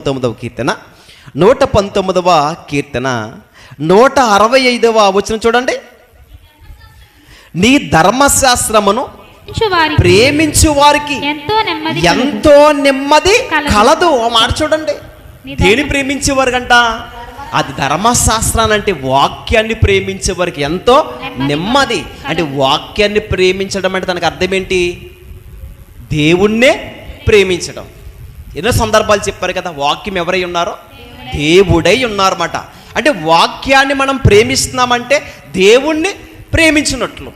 పంతొమ్మిదవ కీర్తన. నూట పంతొమ్మిదవ కీర్తన. నూట అరవై ఐదవ వచ్చిన చూడండి. నీ ధర్మశాస్త్రమును ప్రేమించు వారికి ఎంతో నెమ్మది కలదు. మాట చూడండి. దేని ప్రేమించేవారికంట? అది ధర్మశాస్త్రాన్ని అంటే వాక్యాన్ని ప్రేమించే వారికి ఎంతో నెమ్మది. అంటే వాక్యాన్ని ప్రేమించడం అంటే దానికి అర్థం ఏంటి దేవుణ్ణే ప్రేమించడం. ఎన్నో సందర్భాలు చెప్పారు కదా వాక్యం ఎవరై ఉన్నారో? దేవుడై ఉన్నారన్నమాట. అంటే వాక్యాన్ని మనం ప్రేమిస్తున్నామంటే దేవుణ్ణి ప్రేమించినట్లు.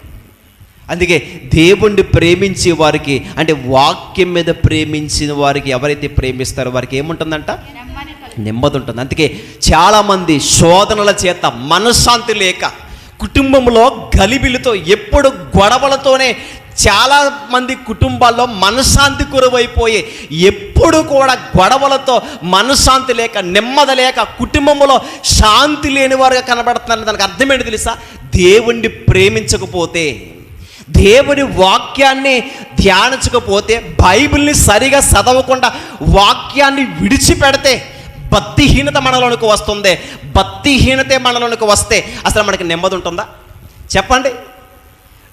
అందుకే దేవుణ్ణి ప్రేమించే వారికి అంటే వాక్యం మీద ప్రేమించిన వారికి ఎవరైతే ప్రేమిస్తారో వారికి ఏముంటుందంట? నెమ్మది ఉంటుంది అందుకే చాలామంది శోధనల చేత మనశ్శాంతి లేక కుటుంబంలో గలిబిలితో ఎప్పుడు గొడవలతోనే చాలా మంది కుటుంబాల్లో మనశ్శాంతి కురువైపోయి ఎప్పుడు కూడా గొడవలతో మనశ్శాంతి లేక నెమ్మది లేక కుటుంబంలో శాంతి లేని వారుగా కనబడుతున్నారని దానికి అర్థమేంటి తెలుసా? దేవుణ్ణి ప్రేమించకపోతే దేవుని వాక్యాన్ని ధ్యానించకపోతే బైబిల్ని సరిగా చదవకుండా వాక్యాన్ని విడిచిపెడితే భక్తిహీనత మనలోనికి వస్తుంది. భక్తిహీనతే మనలోనికి వస్తే అసలు మనకి నెమ్మది ఉంటుందా? చెప్పండి.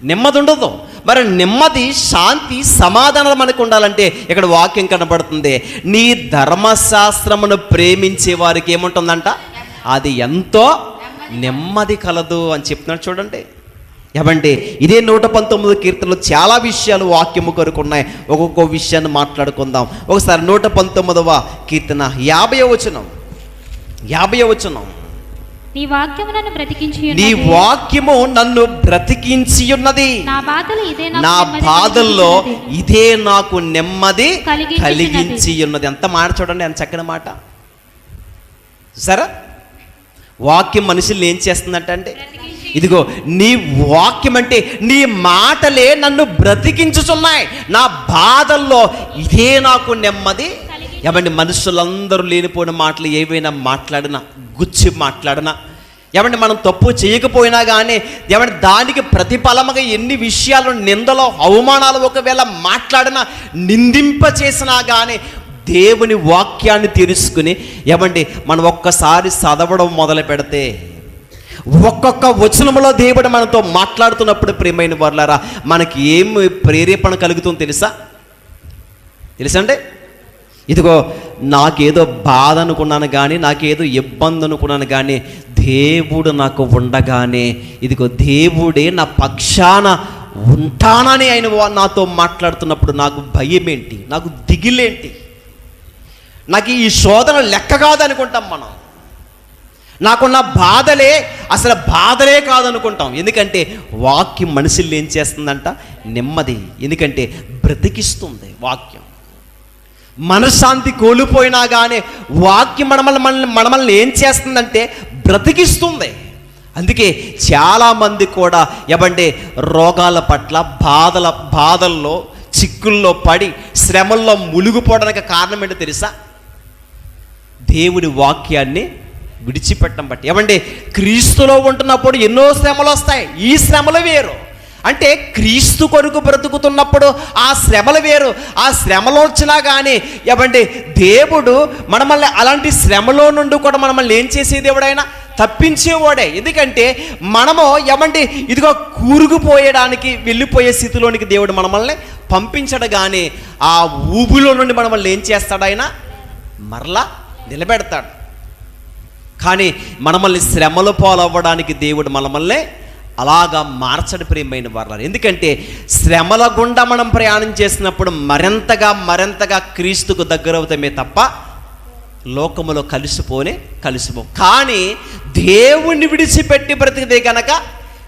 నెమ్మది ఉండదు. మరి నెమ్మది శాంతి సమాధానం మనకు ఉండాలంటే ఇక్కడ వాక్యం కనబడుతుంది. నీ ధర్మశాస్త్రమును ప్రేమించే వారికి ఏముంటుందంట? అది ఎంతో నెమ్మది కలదు అని చెప్తున్నాడు చూడండి. ఏమంటే ఇదే నూట పంతొమ్మిది కీర్తనలో చాలా విషయాలు వాక్యము కొరకు ఉన్నాయి. ఒక్కొక్క విషయాన్ని మాట్లాడుకుందాం. ఒకసారి నూట పంతొమ్మిదవ కీర్తన యాభై వచనం. యాభై వచనం. నీ వాక్యము నన్ను బ్రతికించి నీ. వాక్యము నన్ను బ్రతికించి ఉన్నది. నా బాధలు ఇదే నా బాధల్లో. ఇదే నాకు నెమ్మది. కలిగించి ఉన్నది. ఎంత మాట చూడండి ఎంత చక్కని మాట. సరే వాక్యం మనుషుల్ని ఏం చేస్తుందంటే అంటే ఇదిగో నీ వాక్యం అంటే నీ మాటలే నన్ను బ్రతికించుచున్నాయి. నా బాధల్లో ఇదే నాకు నెమ్మది. ఏమండి మనుషులందరూ లేనిపోయిన మాటలు ఏవైనా మాట్లాడినా గుచ్చి మాట్లాడినా. ఏమంటే మనం తప్పు చేయకపోయినా కానీ ఏమంటే దానికి ప్రతిఫలముగా ఎన్ని విషయాలు నిందలో అవమానాలు ఒకవేళ మాట్లాడినా నిందింప చేసినా కానీ దేవుని వాక్యాన్ని తెలుసుకుని ఏమండి మనం ఒక్కసారి చదవడం మొదలు పెడితే ఒక్కొక్క వచనంలో దేవుడు మనతో మాట్లాడుతున్నప్పుడు ప్రియమైన వర్లారా మనకి ఏం ప్రేరేపణ కలుగుతుందో తెలుసా? తెలుసండి ఇదిగో నాకేదో బాధ అనుకున్నాను కానీ నాకేదో ఇబ్బంది అనుకున్నాను కానీ దేవుడు నాకు ఉండగానే ఇదిగో దేవుడే నా పక్షాన ఉంటానని ఆయన వా- నాతో మాట్లాడుతున్నప్పుడు నాకు భయం ఏంటి నాకు దిగిలేంటి? నాకు ఈ శోధన లెక్క కాదనుకుంటాం మనం. నాకున్న బాధలే అసలు బాధలే కాదనుకుంటాం. ఎందుకంటే వాక్యం మనుషుల్ని ఏం చేస్తుందంట? నెమ్మది. ఎందుకంటే బ్రతికిస్తుంది వాక్యం. మనశ్శాంతి కోల్పోయినా కానీ వాక్యం మనమల్ని మనల్ని మనమల్ని ఏం చేస్తుందంటే బ్రతికిస్తుంది. అందుకే చాలామంది కూడా ఏమంటే రోగాల పట్ల బాధల బాధల్లో చిక్కుల్లో పడి శ్రమల్లో మునిగిపోవడానికి కారణం ఏంటో తెలుసా? దేవుడి వాక్యాన్ని విడిచిపెట్టడం బట్టి. ఏమంటే క్రీస్తులో ఉంటున్నప్పుడు ఎన్నో శ్రమలు వస్తాయి. ఈ శ్రమలు వేరు. అంటే క్రీస్తు కొరకు బ్రతుకుతున్నప్పుడు ఆ శ్రమలు వేరు ఆ శ్రమలో వచ్చినా కానీ ఏమండి దేవుడు మనమల్ని అలాంటి శ్రమలో నుండి కూడా మనమల్ని ఏం చేసే దేవుడైనా? తప్పించేవాడే ఎందుకంటే మనము ఏమండి ఇదిగో కూరుకుపోయడానికి వెళ్ళిపోయే స్థితిలోనికి దేవుడు మనమల్ని పంపించడు కానీ ఆ ఊబులో నుండి మనమల్ని ఏం చేస్తాడు ఆయన మరలా నిలబెడతాడు. కానీ మనమల్ని శ్రమలు పాలవ్వడానికి దేవుడు మనమల్ని అలాగా మార్చడు ప్రియమైన వారు ఎందుకంటే శ్రమల గుండా మనం ప్రయాణం చేసినప్పుడు మరింతగా మరింతగా క్రీస్తుకు దగ్గరవుతామే తప్ప లోకములో కలిసిపోనే కలిసిపో. కానీ దేవుణ్ణి విడిచిపెట్టి బ్రతికితే గనక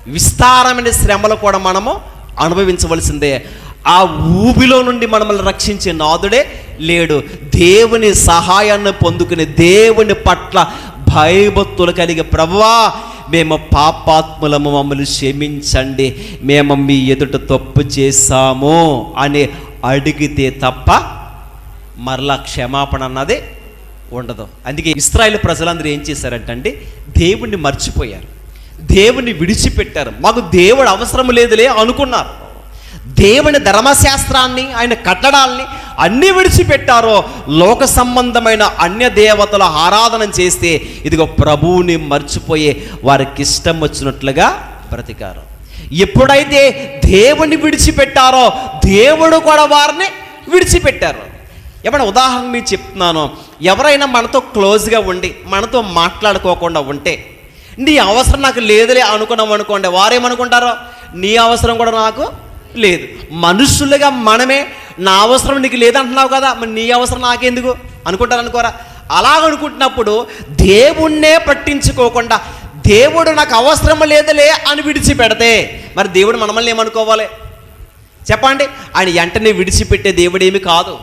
విస్తారమైన శ్రమలు కూడా మనము అనుభవించవలసిందే. ఆ ఊబిలో నుండి మనల్ని రక్షించే నాదుడే లేడు. దేవుని సహాయాన్ని పొందుకుని దేవుని పట్ల భయభక్తులు కలిగి ప్రభువా మేము పాపాత్ములము మమ్మల్ని క్షమించండి. మేము మీ ఎదుట తప్పు చేశాము అని అడిగితే తప్ప మరలా క్షమాపణ అన్నది ఉండదు. అందుకే ఇస్రాయేల్ ప్రజలందరూ ఏం చేశారంటండి? దేవుణ్ణి మర్చిపోయారు. దేవుణ్ణి విడిచిపెట్టారు. మాకు దేవుడు అవసరం లేదులే అనుకున్నారు. దేవుని ధర్మశాస్త్రాన్ని ఆయన కట్టడాల్ని అన్ని విడిచిపెట్టారో లోక సంబంధమైన అన్య దేవతల ఆరాధన చేస్తే ఇదిగో ప్రభువుని మర్చిపోయే వారికి ఇష్టం వచ్చినట్లుగా ప్రతికారం. ఎప్పుడైతే దేవుని విడిచిపెట్టారో దేవుడు కూడా వారిని విడిచిపెట్టారు. ఏమైనా ఉదాహరణ మీకు చెప్తున్నాను. ఎవరైనా మనతో క్లోజ్గా ఉండి మనతో మాట్లాడుకోకుండా ఉంటే నీ అవసరం నాకు లేదులే అనుకున్నాం అనుకోండి వారేమనుకుంటారో? నీ అవసరం కూడా నాకు లేదు. మనుషులుగా మనమే నా అవసరం నీకు లేదంటున్నావు కదా మరి నీ అవసరం నాకెందుకు? అనుకుంటారు అనుకోరా అలా అనుకుంటున్నప్పుడు దేవుణ్ణే పట్టించుకోకుండా దేవుడు నాకు అవసరం లేదులే అని విడిచిపెడితే మరి దేవుడు మనమల్ని ఏమనుకోవాలి? చెప్పండి. ఆయన వెంటనే విడిచిపెట్టే దేవుడేమి కాదు.